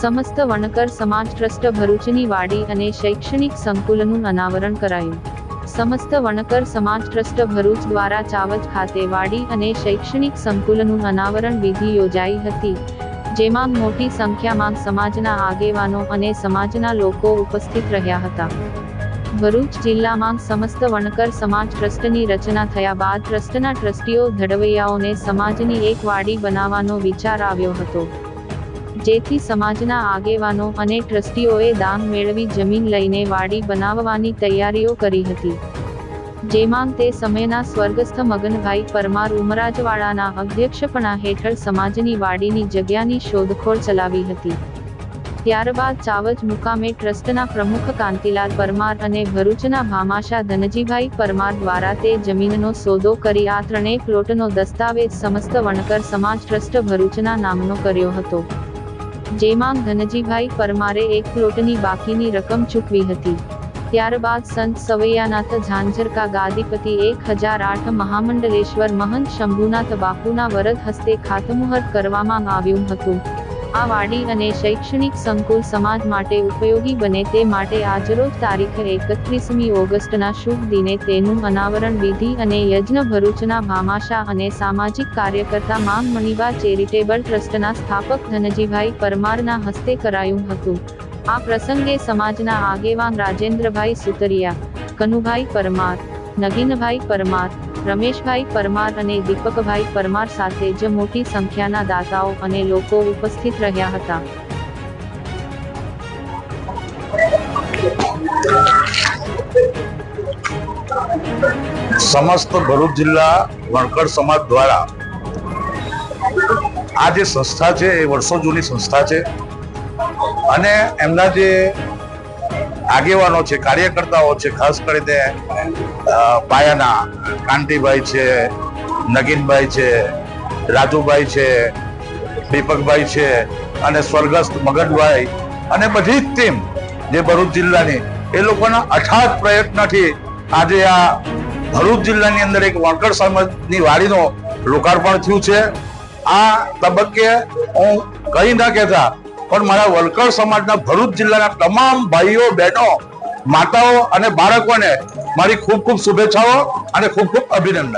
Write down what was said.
સમસ્ત વણકર સમાજ ટ્રસ્ટ ભરૂચની વાડી અને શૈક્ષણિક સંકુલનું અનાવરણ કરાયું. સમસ્ત વણકર સમાજ ટ્રસ્ટ ભરૂચ દ્વારા ચાવજ ખાતે વાડી અને શૈક્ષણિક સંકુલનું અનાવરણ વિધિ યોજાઈ હતી, જેમાં મોટી સંખ્યામાં સમાજના આગેવાનો અને સમાજના લોકો ઉપસ્થિત રહ્યા હતા. ભરૂચ જિલ્લામાં સમસ્ત વણકર સમાજ ટ્રસ્ટની રચના થયા બાદ ટ્રસ્ટના ટ્રસ્ટીઓ ધડવૈયાઓને સમાજની એક વાડી બનાવવાનો વિચાર આવ્યો હતો. જેથી સમાજના આગેવાનો અને ટ્રસ્ટીઓએ દાન મેળવી જમીન લઈને વાડી બનાવવાની તૈયારીઓ કરી હતી. જેમાં તે સમયના સ્વર્ગસ્થ મગનભાઈ પરમાર ઉમરાજવાડાના અધ્યક્ષપણા હેઠળ સમાજની વાડીની જગ્યાની શોધખોળ ચલાવી હતી. ત્યારબાદ ચાવજ મુકામે ટ્રસ્ટના પ્રમુખ કાંતિલાલ પરમાર અને ભરૂચના ભામાશા ધનજીભાઈ પરમાર દ્વારા તે જમીનનો સોદો કરી આ ત્રણેય પ્લોટનો દસ્તાવેજ સમસ્ત વણકર સમાજ ટ્રસ્ટ ભરૂચના નામનો કર્યો હતો. જેમાં ધનજીભાઈ પરમારે એક પ્લોટની બાકીની રકમ ચૂકવી હતી. ત્યારબાદ સંત સવૈયાનાથ ઝાંઝરકા ગાદીપતિ એક હજાર આઠ મહામંડલેશ્વર મહંત શંભુનાથ બાપુના વરદ હસ્તે ખાતમુહૂર્ત કરવામાં આવ્યું હતું. આ વાડી અને શૈક્ષણિક સંકુલ સમાજ માટે ઉપયોગી બને તે માટે આજરોજ તારીખ એકત્રીસમી ઓગસ્ટના શુભ દિને તેનું અનાવરણ વિધિ અને યજ્ઞ ભરૂચના ભામાશા અને સામાજિક કાર્યકર્તા મામ મણિબા ચેરિટેબલ ટ્રસ્ટના સ્થાપક ધનજીભાઈ પરમારના હસ્તે કરાયું હતું. આ પ્રસંગે સમાજના આગેવાન રાજેન્દ્રભાઈ સુતરિયા, કનુભાઈ પરમાર નગીનભાઈ પરમાર, રમેશભાઈ પરમાર અને દીપકભાઈ પરમાર સાથે જ મોટી સંખ્યાના દાતાઓ અને લોકો ઉપસ્થિત રહ્યા હતા. સમસ્ત ભરૂચ જિલ્લા વણકર સમાજ દ્વારા આ જે સંસ્થા છે, એ વર્ષો જૂની સંસ્થા છે અને એમના જે આગેવાનો છે, કાર્યકર્તાઓ છે, ખાસ કરીને પાયાના કાંતિભાઈ છે, નગીનભાઈ છે, રાજુભાઈ છે, દીપકભાઈ છે અને સ્વર્ગસ્થ મગનભાઈ અને બધી જ ટીમ જે ભરૂચ જિલ્લાની, એ લોકોના અઠાત પ્રયત્નથી આજે આ ભરૂચ જિલ્લાની અંદર એક વણકર સમાજની વાડીનો લોકાર્પણ થયું છે. આ તબક્કે હું કહી ના કહેતા, પણ મારા વલકર સમાજના ભરૂચ જિલ્લાના તમામ ભાઈઓ, બહેનો, માતાઓ અને બાળકોને મારી ખૂબ ખૂબ શુભેચ્છાઓ અને ખૂબ ખૂબ અભિનંદન.